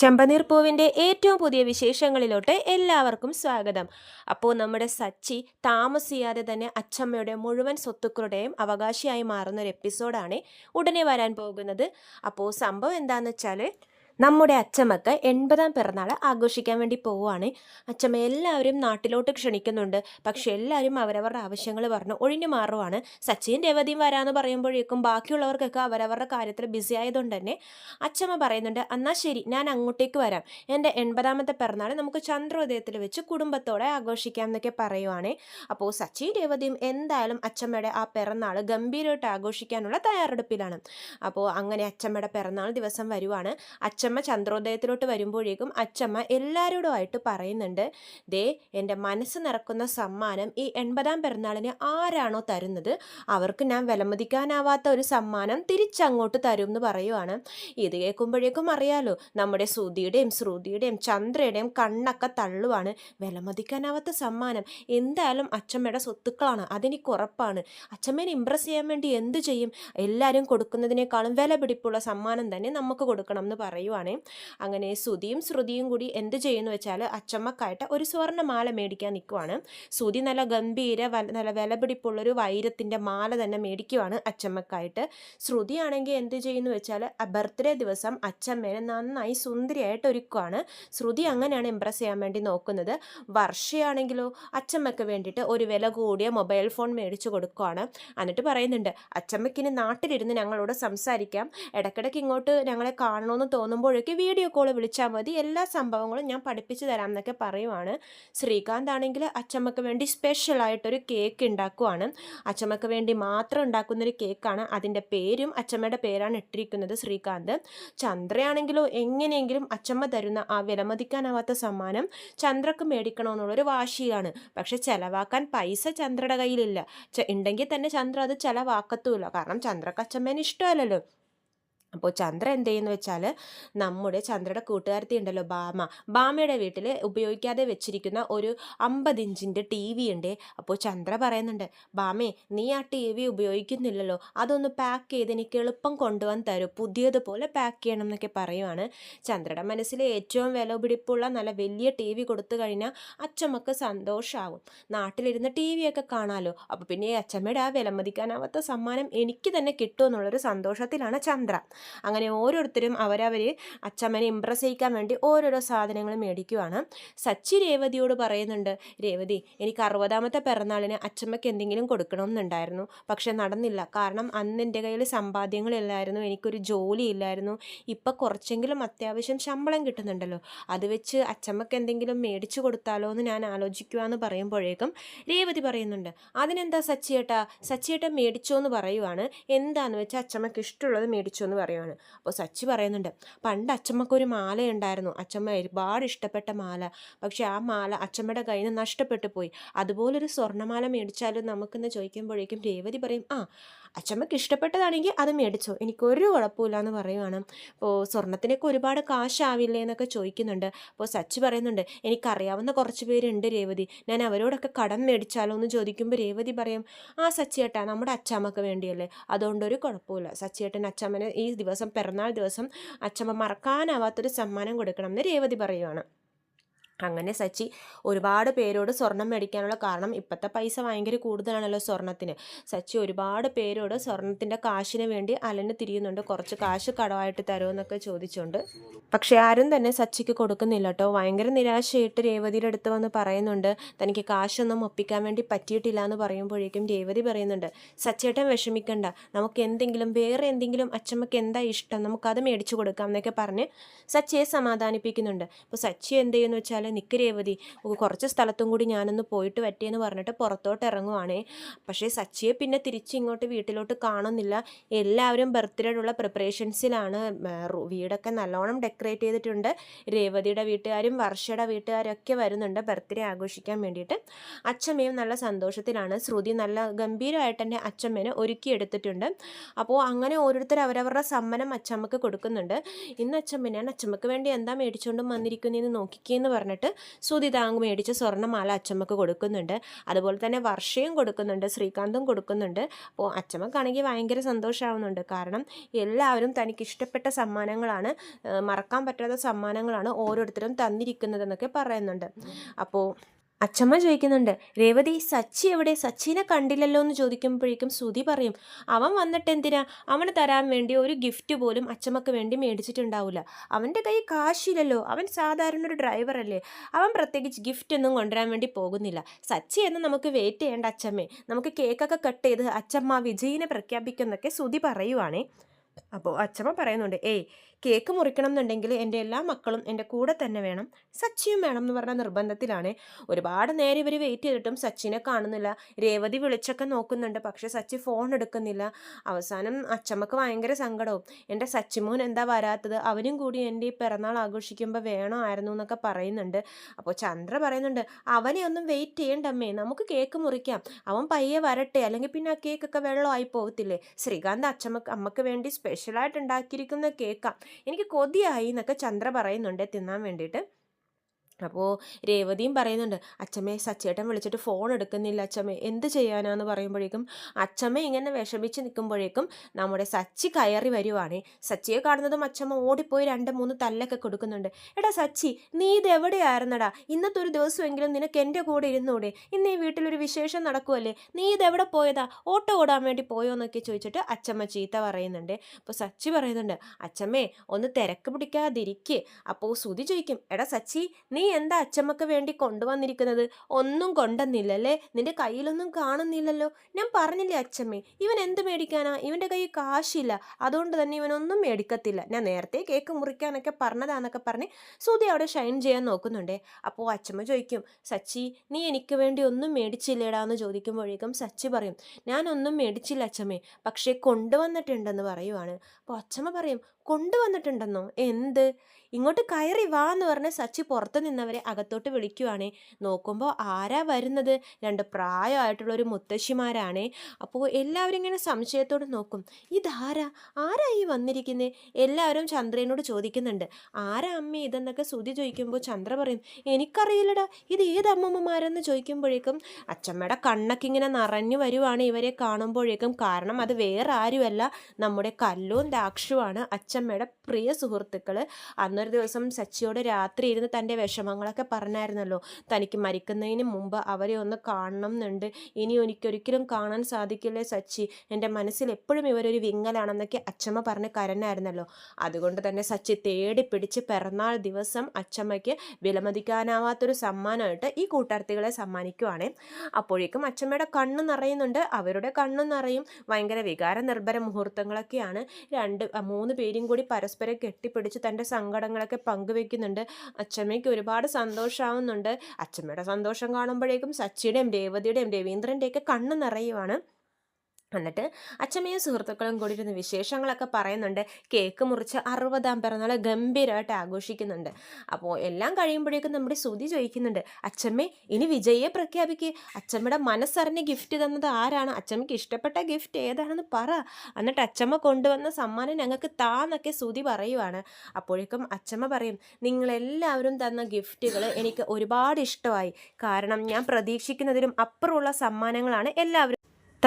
ചെമ്പനീർ പൂവിന്റെ ഏറ്റവും പുതിയ വിശേഷങ്ങളിലോട്ട് എല്ലാവർക്കും സ്വാഗതം. അപ്പോൾ നമ്മുടെ സച്ചി താമസിയാതെ തന്നെ അച്ചമ്മയുടെ മുഴുവൻ സ്വത്തുക്കളുടെയും അവകാശിയായി മാറുന്ന ഒരു എപ്പിസോഡാണ് ഉടനെ വരാൻ പോകുന്നത്. അപ്പോൾ സംഭവം എന്താണെന്ന് വെച്ചാൽ നമ്മുടെ അച്ചമ്മക്ക് എൺപതാം പിറന്നാൾ ആഘോഷിക്കാൻ വേണ്ടി പോവുകയാണ് അച്ചമ്മ എല്ലാവരും നാട്ടിലോട്ട് ക്ഷണിക്കുന്നുണ്ട്. പക്ഷെ എല്ലാവരും അവരവരുടെ ആവശ്യങ്ങൾ പറഞ്ഞു ഒഴിഞ്ഞു മാറുവാണ്. സച്ചിൻ രവതിയും വരാമെന്ന് പറയുമ്പോഴേക്കും ബാക്കിയുള്ളവർക്കൊക്കെ അവരവരുടെ കാര്യത്തിൽ ബിസി ആയതുകൊണ്ട് തന്നെ അച്ചമ്മ പറയുന്നുണ്ട് എന്നാൽ ശരി ഞാൻ അങ്ങോട്ടേക്ക് വരാം. എന്റെ എൺപതാമത്തെ പിറന്നാൾ നമുക്ക് ചന്ദ്രോദയത്തിൽ വെച്ച് കുടുംബത്തോടെ ആഘോഷിക്കാം എന്നൊക്കെ പറയുവാണ്. അപ്പോൾ സച്ചിൻ രേവതിയും എന്തായാലും അച്ചമ്മയുടെ ആ പിറന്നാൾ ഗംഭീരമായിട്ട് ആഘോഷിക്കാനുള്ള തയ്യാറെടുപ്പിലാണ്. അപ്പോൾ അങ്ങനെ അച്ചമ്മയുടെ പിറന്നാൾ ദിവസം വരുവാണ്. അച്ചമ്മ ചന്ദ്രോദയത്തിലോട്ട് വരുമ്പോഴേക്കും അച്ചമ്മ എല്ലാവരോടുമായിട്ട് പറയുന്നുണ്ട് ദേ എന്റെ മനസ്സ് നിറക്കുന്ന സമ്മാനം ഈ എൺപതാം പിറന്നാളിന് ആരാണോ തരുന്നത്? അവർക്ക് ഞാൻ വിലമതിക്കാനാവാത്ത ഒരു സമ്മാനം തിരിച്ചങ്ങോട്ട് തരും എന്ന് പറയുവാണ്. ഇത് കേൾക്കുമ്പോഴേക്കും അറിയാലോ നമ്മുടെ ശ്രുതിയുടെയും ശ്രുതിയുടെയും ചന്ദ്രയുടെയും കണ്ണൊക്കെ തള്ളുവാണ്. വിലമതിക്കാനാവാത്ത സമ്മാനം എന്തായാലും അച്ചമ്മയുടെ സ്വത്തുക്കളാണ് അതെനിക്ക് ഉറപ്പാണ് അച്ചമ്മേനെ ഇമ്പ്രസ് ചെയ്യാൻ വേണ്ടി എന്ത് ചെയ്യും? എല്ലാവരും കൊടുക്കുന്നതിനേക്കാളും വില പിടിപ്പുള്ള സമ്മാനം തന്നെ നമുക്ക് കൊടുക്കണം എന്ന് പറയുവാണ്. അങ്ങനെ ശ്രുതിയും ശ്രുതിയും കൂടി എന്ത് ചെയ്യുന്നു വെച്ചാൽ അച്ചമ്മക്കായിട്ട് ഒരു സ്വർണമാല മേടിക്കാൻ നിൽക്കുവാണ് ശ്രുതി നല്ല ഗംഭീര നല്ല വിലപിടിപ്പുള്ളൊരു വൈരത്തിന്റെ മാല തന്നെ മേടിക്കുവാണ് അച്ചമ്മക്കായിട്ട്. ശ്രുതിയാണെങ്കിൽ എന്ത് ചെയ്യുന്നു വെച്ചാൽ ബർത്ത്ഡേ ദിവസം അച്ചമ്മേനെ നന്നായി സുന്ദരിയായിട്ട് ഒരുക്കുവാണ്. ശ്രുതി അങ്ങനെയാണ് ഇമ്പ്രസ് ചെയ്യാൻ വേണ്ടി നോക്കുന്നത്. വർഷയാണെങ്കിലോ അച്ചമ്മയ്ക്ക് വേണ്ടിയിട്ട് ഒരു വില കൂടിയ മൊബൈൽ ഫോൺ മേടിച്ചു കൊടുക്കുവാണ്. എന്നിട്ട് പറയുന്നുണ്ട് അച്ചമ്മയ്ക്കിനി നാട്ടിലിരുന്ന് ഞങ്ങളോട് സംസാരിക്കാം. ഇടയ്ക്കിടയ്ക്ക് ഇങ്ങോട്ട് ഞങ്ങളെ കാണണമെന്ന് തോന്നുമ്പോഴൊക്കെ വീഡിയോ കോൾ വിളിച്ചാൽ മതി. എല്ലാ സംഭവങ്ങളും ഞാൻ പഠിപ്പിച്ചു തരാം എന്നൊക്കെ പറയുവാണ്. ശ്രീകാന്ത് ആണെങ്കിൽ അച്ചമ്മക്ക് വേണ്ടി സ്പെഷ്യലായിട്ടൊരു കേക്ക് ഉണ്ടാക്കുവാണ് അച്ചമ്മക്ക് വേണ്ടി മാത്രം ഉണ്ടാക്കുന്നൊരു കേക്കാണ് അതിന്റെ പേരും അച്ചമ്മയുടെ പേരാണ് ഇട്ടിരിക്കുന്നത് ശ്രീകാന്ത്. ചന്ദ്രയാണെങ്കിലോ എങ്ങനെയെങ്കിലും അച്ചമ്മ തരുന്ന ആ വിലമതിക്കാനാവാത്ത സമ്മാനം ചന്ദ്രക്ക് മേടിക്കണമെന്നുള്ളൊരു വാശിയാണ്. പക്ഷെ ചിലവാക്കാൻ പൈസ ചന്ദ്രയുടെ കയ്യിലില്ല. ഉണ്ടെങ്കിൽ തന്നെ ചന്ദ്ര അത് ചിലവാക്കത്തുമില്ല. കാരണം ചന്ദ്രക്ക് അച്ചമ്മേനെ ഇഷ്ടമല്ലല്ലോ. അപ്പോൾ ചന്ദ്ര എന്ത് ചെയ്യുന്നു വെച്ചാൽ നമ്മുടെ ചന്ദ്രയുടെ കൂട്ടുകാരത്തി ഉണ്ടല്ലോ ബാമ. ബാമയുടെ വീട്ടിൽ ഉപയോഗിക്കാതെ വെച്ചിരിക്കുന്ന ഒരു അമ്പത് ഇഞ്ചിന്റെ ടി വി ഉണ്ട്. അപ്പോൾ ചന്ദ്ര പറയുന്നുണ്ട് ബാമേ നീ ആ ടി വി ഉപയോഗിക്കുന്നില്ലല്ലോ. അതൊന്ന് പാക്ക് ചെയ്ത് എനിക്ക് എളുപ്പം കൊണ്ടുവന്ന് തരും. പുതിയതുപോലെ പാക്ക് ചെയ്യണം എന്നൊക്കെ പറയുവാണ് ചന്ദ്രയുടെ മനസ്സിൽ ഏറ്റവും വില പിടിപ്പുള്ള നല്ല വലിയ ടി വി കൊടുത്തു കഴിഞ്ഞാൽ അച്ചമ്മക്ക് സന്തോഷമാവും നാട്ടിലിരുന്ന് ടി വി ഒക്കെ കാണാമല്ലോ അപ്പോൾ പിന്നെ അച്ചമ്മയുടെ ആ വിലമതിക്കാനാവാത്ത സമ്മാനം എനിക്ക് തന്നെ കിട്ടുമെന്നുള്ളൊരു സന്തോഷത്തിലാണ് ചന്ദ്ര. അങ്ങനെ ഓരോരുത്തരും അവരവർ അച്ചമ്മനെ ഇമ്പ്രസ് ചെയ്യിക്കാൻ വേണ്ടി ഓരോരോ സാധനങ്ങൾ മേടിക്കുവാണ്. സച്ചി രേവതിയോട് പറയുന്നുണ്ട് രേവതി എനിക്ക് അറുപതാമത്തെ പിറന്നാളിന് അച്ചമ്മയ്ക്ക് എന്തെങ്കിലും കൊടുക്കണമെന്നുണ്ടായിരുന്നു. പക്ഷെ നടന്നില്ല. കാരണം അന്ന് എന്റെ കയ്യിൽ സമ്പാദ്യങ്ങളില്ലായിരുന്നു എനിക്കൊരു ജോലി ഇല്ലായിരുന്നു ഇപ്പം കുറച്ചെങ്കിലും അത്യാവശ്യം ശമ്പളം കിട്ടുന്നുണ്ടല്ലോ. അത് വെച്ച് അച്ചമ്മയ്ക്ക് എന്തെങ്കിലും മേടിച്ചു കൊടുത്താലോ എന്ന് ഞാൻ ആലോചിക്കുവാന്ന് പറയുമ്പോഴേക്കും രേവതി പറയുന്നുണ്ട് അതിനെന്താ സച്ചിയേട്ടാ? സച്ചിയേട്ട മേടിച്ചോ എന്ന് പറയുവാണ്. എന്താന്ന് വെച്ചാൽ അച്ചമ്മയ്ക്ക് ഇഷ്ടമുള്ളത് മേടിച്ചോ എന്ന് പറയുവാണ്. അപ്പോൾ സച്ചി പറയുന്നുണ്ട് പണ്ട് അച്ചമ്മക്ക് ഒരു മാല ഉണ്ടായിരുന്നു അച്ചമ്മ ഒരുപാട് ഇഷ്ടപ്പെട്ട മാല. പക്ഷേ ആ മാല അച്ചമ്മയുടെ കയ്യിൽ നിന്ന് നഷ്ടപ്പെട്ടു പോയി. അതുപോലൊരു സ്വർണമാല മേടിച്ചാലും നമുക്കെന്ന് ചോദിക്കുമ്പോഴേക്കും രേവതി പറയും ആ അച്ചമ്മക്ക് ഇഷ്ടപ്പെട്ടതാണെങ്കിൽ അത് മേടിച്ചോ. എനിക്കൊരു കുഴപ്പമില്ല എന്ന് പറയുവാണ്. അപ്പോൾ സ്വർണത്തിനൊക്കെ ഒരുപാട് കാശാവില്ലേ എന്നൊക്കെ ചോദിക്കുന്നുണ്ട്. അപ്പോൾ സച്ചി പറയുന്നുണ്ട് എനിക്കറിയാവുന്ന കുറച്ച് പേരുണ്ട് രേവതി. ഞാൻ അവരോടൊക്കെ കടം മേടിച്ചാലോ എന്ന് ചോദിക്കുമ്പോൾ രേവതി പറയും ആ സച്ചിയേട്ടാ നമ്മുടെ അച്ചാമ്മക്ക് വേണ്ടിയല്ലേ. അതുകൊണ്ടൊരു കുഴപ്പമില്ല. സച്ചിയേട്ടൻ അച്ചാമ്മനെ ഈ ദിവസം പിറന്നാൾ ദിവസം അച്ഛമ്മ മറക്കാനാവാത്തൊരു സമ്മാനം കൊടുക്കണം എന്ന് രേവതി പറയുവാണ്. അങ്ങനെ സച്ചി ഒരുപാട് പേരോട് സ്വർണം മേടിക്കാനുള്ള കാരണം ഇപ്പോഴത്തെ പൈസ ഭയങ്കര കൂടുതലാണല്ലോ സ്വർണത്തിന്. സച്ചി ഒരുപാട് പേരോട് സ്വർണത്തിന്റെ കാശിന് വേണ്ടി അലന് തിരിയുന്നുണ്ട്. കുറച്ച് കാശ് കടമായിട്ട് തരുമെന്നൊക്കെ ചോദിച്ചുകൊണ്ട് പക്ഷേ ആരും തന്നെ സച്ചിക്ക് കൊടുക്കുന്നില്ല കേട്ടോ. ഭയങ്കര നിരാശയായിട്ട് രേവതിയുടെ അടുത്ത് വന്ന് പറയുന്നുണ്ട്. തനിക്ക് കാശൊന്നും ഒപ്പിക്കാൻ വേണ്ടി പറ്റിയിട്ടില്ല എന്ന് പറയുമ്പോഴേക്കും രേവതി പറയുന്നുണ്ട്. സച്ചേട്ടൻ വിഷമിക്കണ്ട. നമുക്ക് എന്തെങ്കിലും വേറെ എന്തെങ്കിലും അച്ഛമ്മക്ക് എന്താ ഇഷ്ടം? നമുക്കത് മേടിച്ചു കൊടുക്കാം എന്നൊക്കെ പറഞ്ഞ് സച്ചിയെ സമാധാനിപ്പിക്കുന്നുണ്ട്. അപ്പോൾ സച്ചി എന്ത് ചെയ്യുന്നു വെച്ചാൽ നിക്ക് രേവതി ഓ, കുറച്ച് സ്ഥലത്തും കൂടി ഞാനൊന്ന് പോയിട്ട് പറ്റിയെന്ന് പറഞ്ഞിട്ട് പുറത്തോട്ട് ഇറങ്ങുവാണേ. പക്ഷേ സച്ചിയെ പിന്നെ തിരിച്ച് ഇങ്ങോട്ട് വീട്ടിലോട്ട് കാണുന്നില്ല. എല്ലാവരും ബർത്ത്ഡേയുള്ള പ്രിപ്പറേഷൻസിലാണ് വീടൊക്കെ നല്ലോണം ഡെക്കറേറ്റ് ചെയ്തിട്ടുണ്ട്. രേവതിയുടെ വീട്ടുകാരും വർഷയുടെ വീട്ടുകാരൊക്കെ വരുന്നുണ്ട് ബർത്ത്ഡേ ആഘോഷിക്കാൻ വേണ്ടിയിട്ട്. അച്ഛമ്മയും നല്ല സന്തോഷത്തിലാണ്. ശ്രുതി നല്ല ഗംഭീരമായിട്ട് തന്നെ അച്ഛമ്മേനെ ഒരുക്കിയെടുത്തിട്ടുണ്ട്. അപ്പോൾ അങ്ങനെ ഓരോരുത്തർ അവരവരുടെ സമ്മനം അച്ഛമ്മക്ക് കൊടുക്കുന്നുണ്ട്. ഇന്ന് അച്ഛമ്മ ഞാൻ അച്ഛമ്മക്ക് വേണ്ടി എന്താ മേടിച്ചുകൊണ്ടും വന്നിരിക്കുന്നതെന്ന് നോക്കിക്കേന്ന് പറഞ്ഞിട്ട് സുധി താങ് മേടിച്ച സ്വർണമാല അച്ചമ്മക്ക് കൊടുക്കുന്നുണ്ട്. അതുപോലെ തന്നെ വർഷയും കൊടുക്കുന്നുണ്ട് ശ്രീകാന്തും കൊടുക്കുന്നുണ്ട്. അപ്പോൾ അച്ചമ്മക്കാണെങ്കിൽ ഭയങ്കര സന്തോഷമാവുന്നുണ്ട് കാരണം എല്ലാവരും തനിക്ക് ഇഷ്ടപ്പെട്ട സമ്മാനങ്ങളാണ് മറക്കാൻ പറ്റാത്ത സമ്മാനങ്ങളാണ് ഓരോരുത്തരും തന്നിരിക്കുന്നതെന്നൊക്കെ പറയുന്നുണ്ട്. അപ്പോൾ അച്ചമ്മ ചോദിക്കുന്നുണ്ട് രേവതി സച്ചി എവിടെ? സച്ചിനെ കണ്ടില്ലല്ലോ എന്ന് ചോദിക്കുമ്പോഴേക്കും ശ്രുതി പറയും അവൻ വന്നിട്ട് എന്തിനാ അവന് തരാൻ വേണ്ടി ഒരു ഗിഫ്റ്റ് പോലും അച്ചമ്മക്ക് വേണ്ടി മേടിച്ചിട്ടുണ്ടാവില്ല അവന്റെ കൈ കാശില്ലല്ലോ. അവൻ സാധാരണ ഒരു ഡ്രൈവർ അല്ലേ. അവൻ പ്രത്യേകിച്ച് ഗിഫ്റ്റ് ഒന്നും കൊണ്ടുവരാൻ വേണ്ടി പോകുന്നില്ല. സച്ചി എന്ന് നമുക്ക് വെയിറ്റ് ചെയ്യേണ്ട അച്ചമ്മേ. നമുക്ക് കേക്കൊക്കെ കട്ട് ചെയ്ത് അച്ചമ്മ വിജയിനെ പ്രഖ്യാപിക്കുന്നൊക്കെ ശ്രുതി പറയുവാണേ. അപ്പോൾ അച്ചമ്മ പറയുന്നുണ്ട് ഏയ് കേക്ക് മുറിക്കണം എന്നുണ്ടെങ്കിൽ എന്റെ എല്ലാ മക്കളും എന്റെ കൂടെ തന്നെ വേണം. സച്ചിയും വേണം എന്ന് പറഞ്ഞ നിർബന്ധത്തിലാണ്. ഒരുപാട് നേരം ഇവർ വെയിറ്റ് ചെയ്തിട്ടും സച്ചിനെ കാണുന്നില്ല. രേവതി വിളിച്ചൊക്കെ നോക്കുന്നുണ്ട്. പക്ഷേ സച്ചി ഫോൺ എടുക്കുന്നില്ല. അവസാനം അച്ചമ്മക്ക് ഭയങ്കര സങ്കടവും. എന്റെ സച്ചിമോൻ എന്താ വരാത്തത്? അവനും കൂടി എന്റെ ഈ പിറന്നാൾ ആഘോഷിക്കുമ്പോൾ വേണമായിരുന്നു എന്നൊക്കെ പറയുന്നുണ്ട്. അപ്പോൾ ചന്ദ്ര പറയുന്നുണ്ട് അവനെ ഒന്നും വെയിറ്റ് ചെയ്യണ്ടമ്മേ നമുക്ക് കേക്ക് മുറിക്കാം. അവൻ പയ്യെ വരട്ടെ. അല്ലെങ്കിൽ പിന്നെ ആ കേക്കൊക്കെ വെള്ളമായി പോകത്തില്ലേ? ശ്രീകാന്ത് അച്ഛമ്മക്ക് അമ്മയ്ക്ക് വേണ്ടി സ്പെഷ്യലായിട്ട് ഉണ്ടാക്കിയിരിക്കുന്ന കേക്കാണ് എനിക്ക് കൊതിയായി എന്നൊക്കെ ചന്ദ്ര പറയുന്നുണ്ട് തിന്നാൻ വേണ്ടിയിട്ട്. അപ്പോൾ രേവതിയും പറയുന്നുണ്ട് അച്ഛമ്മേ സച്ചേട്ടൻ വിളിച്ചിട്ട് ഫോൺ എടുക്കുന്നില്ല അച്ഛമ്മേ എന്ത് ചെയ്യാനാന്ന് പറയുമ്പോഴേക്കും അച്ഛമ്മ ഇങ്ങനെ വിഷമിച്ച് നിൽക്കുമ്പോഴേക്കും നമ്മുടെ സച്ചി കയറി വരുവാണേ. സച്ചിയെ കാണുന്നതും അച്ഛമ്മ ഓടിപ്പോയി രണ്ട് മൂന്ന് തല്ലൊക്കെ കൊടുക്കുന്നുണ്ട്. എടാ സച്ചി നീ ഇത് എവിടെയായിരുന്നടാ? ഇന്നത്തെ ഒരു ദിവസമെങ്കിലും നിനക്ക് എന്റെ കൂടെ ഇരുന്നൂടെ? ഇന്ന് ഈ വീട്ടിലൊരു വിശേഷം നടക്കുമല്ലേ നീ ഇത് എവിടെ പോയതാ? ഓട്ടോ ഓടാൻ വേണ്ടി പോയോ എന്നൊക്കെ ചോദിച്ചിട്ട് അച്ഛമ്മ ചീത്ത പറയുന്നുണ്ട്. അപ്പോൾ സച്ചി പറയുന്നുണ്ട് അച്ഛമ്മേ ഒന്ന് തിരക്ക് പിടിക്കാതിരിക്കേ. അപ്പോൾ സുതി ചോദിക്കും എടാ സച്ചി നീ എന്താ അച്ചമ്മക്ക് വേണ്ടി കൊണ്ടുവന്നിരിക്കുന്നത്? ഒന്നും കൊണ്ടുവന്നില്ലല്ലേ? നിന്റെ കയ്യിലൊന്നും കാണുന്നില്ലല്ലോ. ഞാൻ പറഞ്ഞില്ലേ അച്ചമ്മേ ഇവൻ എന്ത് മേടിക്കാനാ? ഇവന്റെ കയ്യിൽ കാശില്ല. അതുകൊണ്ട് തന്നെ ഇവനൊന്നും മേടിക്കത്തില്ല. ഞാൻ നേരത്തെ കേക്ക് മുറിക്കാനൊക്കെ പറഞ്ഞതാന്നൊക്കെ പറഞ്ഞ് സുധി അവിടെ ഷൈൻ ചെയ്യാൻ നോക്കുന്നുണ്ടേ. അപ്പോൾ അച്ചമ്മ ചോദിക്കും സച്ചി നീ എനിക്ക് വേണ്ടി ഒന്നും മേടിച്ചില്ലേടാ? എന്ന് ചോദിക്കുമ്പോഴേക്കും സച്ചി പറയും ഞാനൊന്നും മേടിച്ചില്ല അച്ചമ്മേ പക്ഷേ കൊണ്ടുവന്നിട്ടുണ്ടെന്ന് പറയുവാണ്. അപ്പോൾ അച്ചമ്മ പറയും കൊണ്ടുവന്നിട്ടുണ്ടെന്നോ? എന്ത്? ഇങ്ങോട്ട് കയറി വാ എന്ന് പറഞ്ഞ് സച്ചി പുറത്ത് നിന്നവരെ അകത്തോട്ട് വിളിക്കുവാണേ. നോക്കുമ്പോൾ ആരാ വരുന്നത്? രണ്ട് പ്രായമായിട്ടുള്ള ഒരു മുത്തശ്ശിമാരാണേ. അപ്പോൾ എല്ലാവരും ഇങ്ങനെ സംശയത്തോട് നോക്കും. ഇതാരാ? ആരാ ഈ വന്നിരിക്കുന്നത് എല്ലാവരും ചന്ദ്രനോട് ചോദിക്കുന്നുണ്ട്. ആരാ അമ്മ ഇതെന്നൊക്കെ സുതി ചോദിക്കുമ്പോൾ ചന്ദ്ര പറയും എനിക്കറിയില്ലടാ ഇത് ഏത് അമ്മമ്മമാരെന്ന് ചോദിക്കുമ്പോഴേക്കും അച്ചമ്മയുടെ കണ്ണൊക്കെ ഇങ്ങനെ നിറഞ്ഞു വരുവാണ് ഇവരെ കാണുമ്പോഴേക്കും. കാരണം അത് വേറെ ആരുമല്ല. നമ്മുടെ കല്ലും ദാക്ഷുവാണ് അച്ചമ്മയുടെ പ്രിയ സുഹൃത്തുക്കൾ അന്നൊരു ദിവസം സച്ചിയോട് രാത്രി ഇരുന്ന് തന്റെ വിഷമങ്ങളൊക്കെ പറഞ്ഞായിരുന്നല്ലോ. തനിക്ക് മരിക്കുന്നതിന് മുമ്പ് അവരെ ഒന്ന് കാണണം എന്നുണ്ട്. ഇനി എനിക്കൊരിക്കലും കാണാൻ സാധിക്കില്ലേ സച്ചി? എന്റെ മനസ്സിൽ എപ്പോഴും ഇവരൊരു വിങ്ങലാണെന്നൊക്കെ അച്ചമ്മ പറഞ്ഞ് കരഞ്ഞായിരുന്നല്ലോ. അതുകൊണ്ട് തന്നെ സച്ചി തേടി പിടിച്ച് പിറന്നാൾ ദിവസം അച്ചമ്മയ്ക്ക് വിലമതിക്കാനാവാത്തൊരു സമ്മാനമായിട്ട് ഈ കൂട്ടാർത്ഥികളെ സമ്മാനിക്കുവാണ്. അപ്പോഴേക്കും അച്ചമ്മയുടെ കണ്ണ് നിറയുന്നുണ്ട്. അവരുടെ കണ്ണ് നിറയും. ഭയങ്കര വികാര നിർഭര മുഹൂർത്തങ്ങളൊക്കെയാണ്. രണ്ട് മൂന്ന് പേരും കൂടി പരസ്പരം കെട്ടിപ്പിടിച്ച് തന്റെ സങ്കടങ്ങളൊക്കെ പങ്കുവെക്കുന്നുണ്ട്. അച്ചമ്മയ്ക്ക് ഒരുപാട് സന്തോഷമാവുന്നുണ്ട് അച്ചമ്മയുടെ സന്തോഷം കാണുമ്പോഴേക്കും സച്ചിയുടെയും രേവതിയുടെയും രവീന്ദ്രന്റെയൊക്കെ കണ്ണ് നിറയുവാണ്. എന്നിട്ട് അച്ഛമ്മയും സുഹൃത്തുക്കളും കൂടി ഇരുന്ന് വിശേഷങ്ങളൊക്കെ പറയുന്നുണ്ട്. കേക്ക് മുറിച്ച് അറുപതാം പിറന്നാൾ ഗംഭീരമായിട്ട് ആഘോഷിക്കുന്നുണ്ട്. അപ്പോൾ എല്ലാം കഴിയുമ്പോഴേക്കും നമ്മുടെ ശ്രുതി ചോദിക്കുന്നുണ്ട് അച്ചമ്മേ ഇനി വിജയെ പ്രഖ്യാപിക്കുക അച്ഛമ്മയുടെ മനസ്സറിഞ്ഞ് ഗിഫ്റ്റ് തന്നത് ആരാണ്? അച്ഛമ്മയ്ക്ക് ഇഷ്ടപ്പെട്ട ഗിഫ്റ്റ് ഏതാണെന്ന് പറ. എന്നിട്ട് അച്ഛമ്മ കൊണ്ടുവന്ന സമ്മാനം ഞങ്ങൾക്ക് താന്നൊക്കെ ശ്രുതി പറയുവാണ്. അപ്പോഴേക്കും അച്ഛമ്മ പറയും നിങ്ങളെല്ലാവരും തന്ന ഗിഫ്റ്റുകൾ എനിക്ക് ഒരുപാട് ഇഷ്ടമായി. കാരണം ഞാൻ പ്രതീക്ഷിക്കുന്നതിലും അപ്പുറമുള്ള സമ്മാനങ്ങളാണ് എല്ലാവരും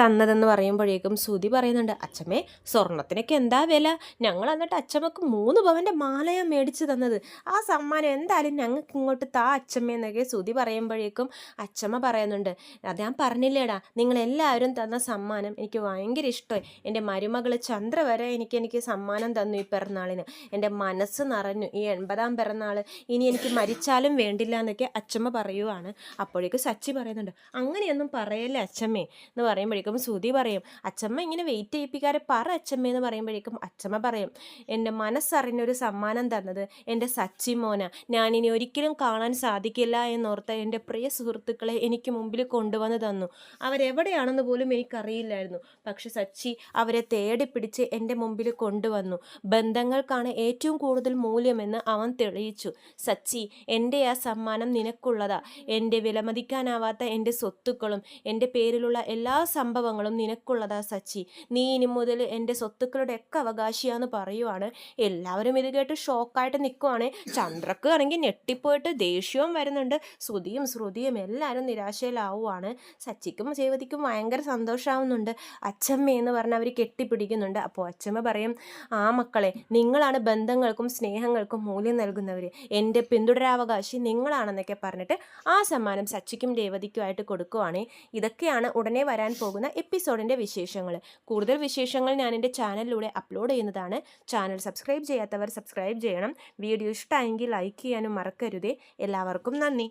തന്നതെന്ന് പറയുമ്പോഴേക്കും സുതി പറയുന്നുണ്ട് അച്ഛമ്മേ സ്വർണത്തിനൊക്കെ എന്താ വില? ഞങ്ങൾ എന്നിട്ട് അച്ഛമ്മക്ക് മൂന്ന് പവന്റെ മാലയാണ് മേടിച്ച് തന്നത്. ആ സമ്മാനം എന്തായാലും ഞങ്ങൾക്ക് ഇങ്ങോട്ട് താ അച്ഛമ്മ എന്നൊക്കെ സുതി പറയുമ്പോഴേക്കും അച്ഛമ്മ പറയുന്നുണ്ട് അത് ഞാൻ പറഞ്ഞില്ലേടാ നിങ്ങളെല്ലാവരും തന്ന സമ്മാനം എനിക്ക് ഭയങ്കര ഇഷ്ടമായി. എന്റെ മരുമകൾ ചന്ദ്ര വരെ എനിക്ക് എനിക്ക് സമ്മാനം തന്നു ഈ പിറന്നാളിന്. എന്റെ മനസ്സ് നിറഞ്ഞു. ഈ എൺപതാം പിറന്നാൾ ഇനി എനിക്ക് മരിച്ചാലും വേണ്ടില്ല എന്നൊക്കെ അച്ഛമ്മ പറയുവാണ്. അപ്പോഴേക്കും സച്ചി പറയുന്നുണ്ട് അങ്ങനെയൊന്നും പറയല്ലേ അച്ഛമ്മേ എന്ന് പറയുമ്പോഴേക്കും സുതി പറയും അച്ചമ്മ ഇങ്ങനെ വെയിറ്റ് ചെയ്യിപ്പിക്കാതെ പറ അച്ചമ്മ എന്ന് പറയുമ്പോഴേക്കും അച്ചമ്മ പറയും എന്റെ മനസ്സറിഞ്ഞൊരു സമ്മാനം തന്നത് എന്റെ സച്ചി മോന. ഞാനിനി ഒരിക്കലും കാണാൻ സാധിക്കില്ല എന്നോർത്ത് എന്റെ പ്രിയ സുഹൃത്തുക്കളെ എനിക്ക് മുമ്പിൽ കൊണ്ടുവന്ന് തന്നു. അവരെവിടെയാണെന്ന് പോലും എനിക്കറിയില്ലായിരുന്നു. പക്ഷെ സച്ചി അവരെ തേടി പിടിച്ച് എന്റെ മുമ്പിൽ കൊണ്ടുവന്നു. ബന്ധങ്ങൾക്കാണ് ഏറ്റവും കൂടുതൽ മൂല്യമെന്ന് അവൻ തെളിയിച്ചു. സച്ചി എന്റെ ആ സമ്മാനം നിനക്കുള്ളതാ. എന്റെ വിലമതിക്കാനാവാത്ത എന്റെ സ്വത്തുക്കളും എന്റെ പേരിലുള്ള എല്ലാ സംഭവ സംഭവങ്ങളും നിനക്കുള്ളതാ സച്ചി. നീ ഇനി മുതൽ എന്റെ സ്വത്തുക്കളുടെ ഒക്കെ അവകാശിയാന്ന് പറയുവാണ്. എല്ലാവരും ഇത് കേട്ട് ഷോക്കായിട്ട് നിൽക്കുവാണ് ചന്ദ്രക്ക് ആണെങ്കിൽ ഞെട്ടിപ്പോയിട്ട് ദേഷ്യവും വരുന്നുണ്ട്. ശ്രുതിയും ശ്രുതിയും എല്ലാവരും നിരാശയിലാവുകയാണ് സച്ചിക്കും സേവതിക്കും ഭയങ്കര സന്തോഷമാവുന്നുണ്ട് അച്ഛമ്മ എന്ന് പറഞ്ഞ് അവർ കെട്ടിപ്പിടിക്കുന്നുണ്ട്. അപ്പോൾ അച്ഛമ്മ പറയും ആ മക്കളെ നിങ്ങളാണ് ബന്ധങ്ങൾക്കും സ്നേഹങ്ങൾക്കും മൂല്യം നൽകുന്നവർ എന്റെ പിന്തുടരാവകാശി നിങ്ങളാണെന്നൊക്കെ പറഞ്ഞിട്ട് ആ സമ്മാനം സച്ചിക്കും രേവതിക്കുമായിട്ട് കൊടുക്കുവാണ്. ഇതൊക്കെയാണ് ഉടനെ വരാൻ പോകുന്ന എപ്പിസോഡിന്റെ വിശേഷങ്ങൾ കൂടുതൽ വിശേഷങ്ങൾ ഞാൻ എന്റെ ചാനലിലൂടെ അപ്ലോഡ് ചെയ്യുന്നതാണ്. ചാനൽ സബ്സ്ക്രൈബ് ചെയ്യാത്തവർ സബ്സ്ക്രൈബ് ചെയ്യണം. വീഡിയോ ഇഷ്ടമായെങ്കിൽ ലൈക്ക് ചെയ്യാനും മറക്കരുതേ. എല്ലാവർക്കും നന്ദി.